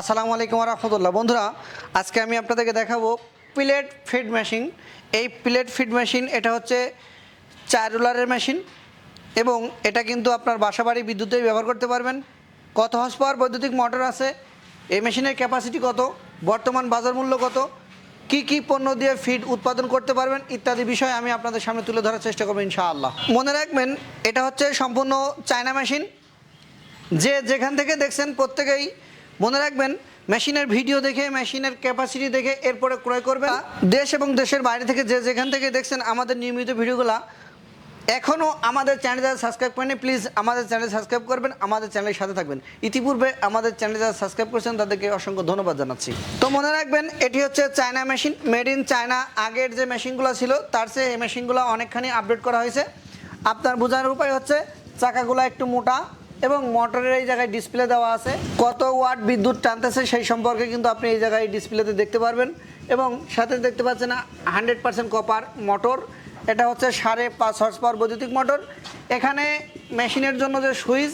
আসসালামু আলাইকুম রহমতুল্লাহ। বন্ধুরা, আজকে আমি আপনাদেরকে দেখাবো প্লেট ফিড মেশিন। এই প্লেট ফিড মেশিন এটা হচ্ছে চার রোলারের মেশিন এবং এটা কিন্তু আপনার বাসাবাড়ি বিদ্যুতেই ব্যবহার করতে পারবেন। কত হর্স পাওয়ার বৈদ্যুতিক মোটর আছে? এই মেশিনের ক্যাপাসিটি কত? বর্তমান বাজার মূল্য কত? কি কি পণ্য দিয়ে ফিড উৎপাদন করতে পারবেন? ইত্যাদি বিষয় আমি আপনাদের সামনে তুলে ধরার চেষ্টা করব ইনশাআল্লাহ। মনে রাখবেন, এটা হচ্ছে সম্পূর্ণ চায়না মেশিন। যে যেখান থেকে দেখছেন প্রত্যেকেই মনে রাখবেন, মেশিনের ভিডিও দেখে, মেশিনের ক্যাপাসিটি দেখে এরপরে ক্রয় করবেন দেশ এবং দেশের বাইরে থেকে যে যেখান থেকে দেখছেন আমাদের নিয়মিত ভিডিওগুলো এখনও আমাদের চ্যানেল যারা সাবস্ক্রাইব করেনি প্লিজ আমাদের চ্যানেল সাবস্ক্রাইব করবেন, আমাদের চ্যানেলের সাথে থাকবেন। ইতিপূর্বে আমাদের চ্যানেল যারা সাবস্ক্রাইব করেছেন, তাদেরকে অসংখ্য ধন্যবাদ জানাচ্ছি। তো মনে রাখবেন, এটি হচ্ছে China machine made in China আগের যে মেশিনগুলো ছিল, তার চেয়ে এই মেশিনগুলো অনেকখানি আপডেট করা হয়েছে। আপনার বোঝানোর উপায় হচ্ছে, চাকাগুলো একটু মোটা এবং মোটরের এই জায়গায় ডিসপ্লে দেওয়া আছে। কত ওয়াট বিদ্যুৎ টানতেছে সেই সম্পর্কে কিন্তু আপনি এই জায়গায় ডিসপ্লেতে দেখতে পারবেন। এবং সাথে দেখতে পাচ্ছেন হান্ড্রেড পার্সেন্ট কপার মোটর। এটা হচ্ছে সাড়ে পাঁচ হর্স পাওয়ার বৈদ্যুতিক মোটর। এখানে মেশিনের জন্য যে সুইচ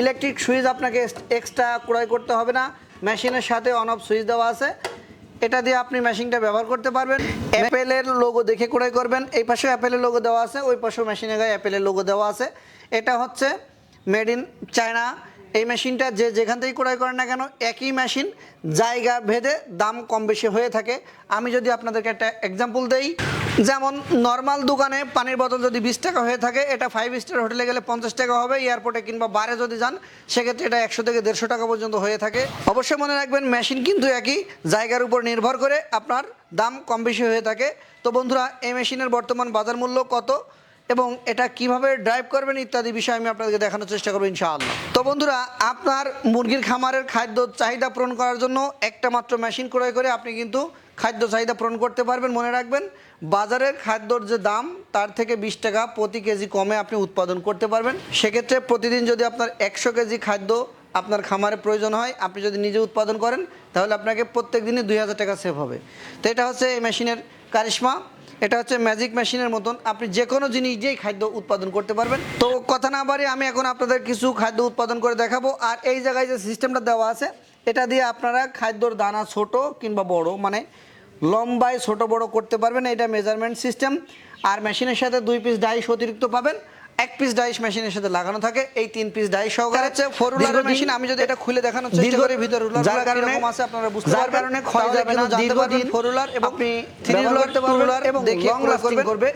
ইলেকট্রিক সুইচ আপনাকে এক্সট্রা ক্রয় করতে হবে না। মেশিনের সাথে অন অফ সুইচ দেওয়া আছে। এটা দিয়ে আপনি মেশিনটা ব্যবহার করতে পারবেন। অ্যাপেলের লোগো দেখে ক্রয় করবেন। এই পাশে অ্যাপেলের লোগো দেওয়া আছে। ওই পাশেও মেশিনের গায়ে অ্যাপেলের লোগো দেওয়া আছে। এটা হচ্ছে মেড ইন চায়না। এই মেশিনটা যে যেখান থেকে ক্রয় করেন না কেন, একই মেশিন, জায়গা ভেদে দাম কম বেশি হয়ে থাকে। আমি যদি আপনাদেরকে একটা এক্সাম্পল দেই, যেমন নর্মাল দোকানে পানির বোতল যদি বিশ টাকা হয়ে থাকে, এটা ফাইভ স্টার হোটেলে গেলে পঞ্চাশ টাকা হবে এয়ারপোর্টে কিংবা বারে যদি যান, সেক্ষেত্রে এটা একশো থেকে দেড়শো টাকা পর্যন্ত হয়ে থাকে। অবশ্যই মনে রাখবেন, মেশিন কিন্তু একই, জায়গার উপর নির্ভর করে আপনার দাম কম বেশি হয়ে থাকে। তো বন্ধুরা, এই মেশিনের বর্তমান বাজার মূল্য কত? এবং এটা কীভাবে ড্রাইভ করবেন ইত্যাদি বিষয় আমি আপনাদেরকে দেখানোর চেষ্টা করব ইনশাআল্লাহ। তো বন্ধুরা, আপনার মুরগির খামারের খাদ্য চাহিদা পূরণ করার জন্য একটা মাত্র মেশিন ক্রয় করে আপনি কিন্তু খাদ্য চাহিদা পূরণ করতে পারবেন, মনে রাখবেন। বাজারের খাদ্যর যে দাম, তার থেকে বিশ টাকা প্রতি কেজি কমে আপনি উৎপাদন করতে পারবেন। সেক্ষেত্রে প্রতিদিন যদি আপনার একশো কেজি খাদ্য আপনার খামারে প্রয়োজন হয়, আপনি যদি নিজে উৎপাদন করেন, তাহলে আপনাকে প্রত্যেক দিনই দুই হাজার টাকা সেভ হবে। তো এটা হচ্ছে এই মেশিনের কারিশমা। এটা হচ্ছে ম্যাজিক মেশিনের মতন। আপনি যে কোনো জিনিস দিয়েই খাদ্য উৎপাদন করতে পারবেন। তো কথা না বাড়ি আমি এখন আপনাদের কিছু খাদ্য উৎপাদন করে দেখাবো। আর এই জায়গায় যে সিস্টেমটা দেওয়া আছে, এটা দিয়ে আপনারা খাদ্যর দানা ছোট কিংবা বড় মানে লম্বায় ছোট বড় করতে পারবেন। এটা মেজারমেন্ট সিস্টেম আর মেশিনের সাথে দুই পিস ডাইস অতিরিক্ত পাবেন। এক পিস ডাইস মেশিনের সাথে লাগানো থাকে এই তিন পিস ডাইস সহকারে হচ্ছে ফোর রুলার মেশিন আমি যদি এটা খুলে দেখানোর চেষ্টা করি ভিতরে রুলার যার কারণে আছে আপনারা বুঝতে পারবেন। কারণে ক্ষয় যাবে না দীর্ঘদিন ফোর রুলার এবং আপনি থ্রি রুলার টু রুলার এবং দেখি লং লাস্টিং করবে।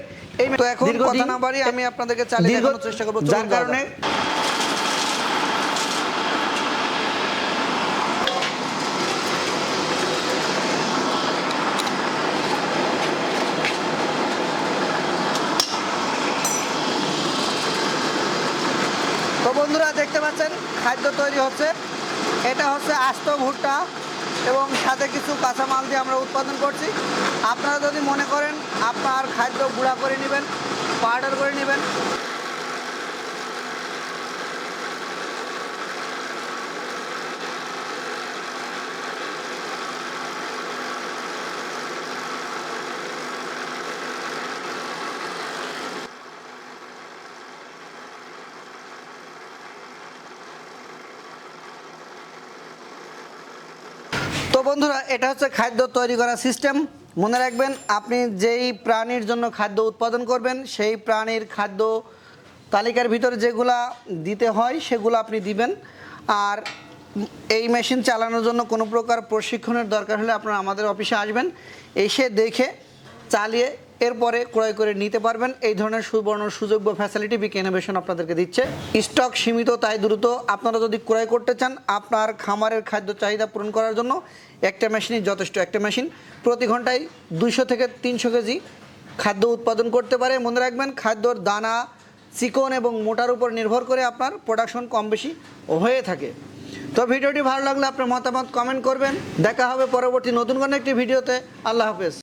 এই তো এখন কথা না বাড়ি আমি আপনাদেরকে চালিয়ে দেখানোর চেষ্টা করব। যার কারণে বন্ধুরা দেখতে পাচ্ছেন, খাদ্য তৈরি হচ্ছে। এটা হচ্ছে আস্ত ভুট্টা এবং সাথে কিছু কাঁচামাল দিয়ে আমরা উৎপাদন করছি। আপনারা যদি মনে করেন আপনার খাদ্য গুঁড়া করে নেবেন পাউডার করে নেবেন বন্ধুরা, এটা হচ্ছে খাদ্য তৈরি করার সিস্টেম মনে রাখবেন, আপনি যেই প্রাণীর জন্য খাদ্য উৎপাদন করবেন, সেই প্রাণীর খাদ্য তালিকার ভিতরে যেগুলা দিতে হয়, সেগুলো আপনি দিবেন। আর এই মেশিন চালানোর জন্য কোনো প্রকার প্রশিক্ষণের দরকার হলে আপনারা আমাদের অফিসে আসবেন। এসে দেখে চালিয়ে এরপরে ক্রয় করে নিতে পারবেন। এই ধরনের সুবর্ণ সুযোগ বা ফ্যাসিলিটি বিকে ইনোভেশন আপনাদেরকে দিচ্ছে। স্টক সীমিত, তাই দ্রুত। আপনারা যদি ক্রয় করতে চান, আপনার খামারের খাদ্য চাহিদা পূরণ করার জন্য একটা মেশিনই যথেষ্ট। একটা মেশিন প্রতি ঘন্টায় দুইশো থেকে তিনশো কেজি খাদ্য উৎপাদন করতে পারে। মনে রাখবেন, খাদ্যর দানা, চিকন এবং মোটার উপর নির্ভর করে আপনার প্রোডাকশন কম বেশি হয়ে থাকে। তো ভিডিওটি ভালো লাগলে আপনার মতামত কমেন্ট করবেন। দেখা হবে পরবর্তী নতুন কোনো একটি ভিডিওতে। আল্লাহ হাফেজ।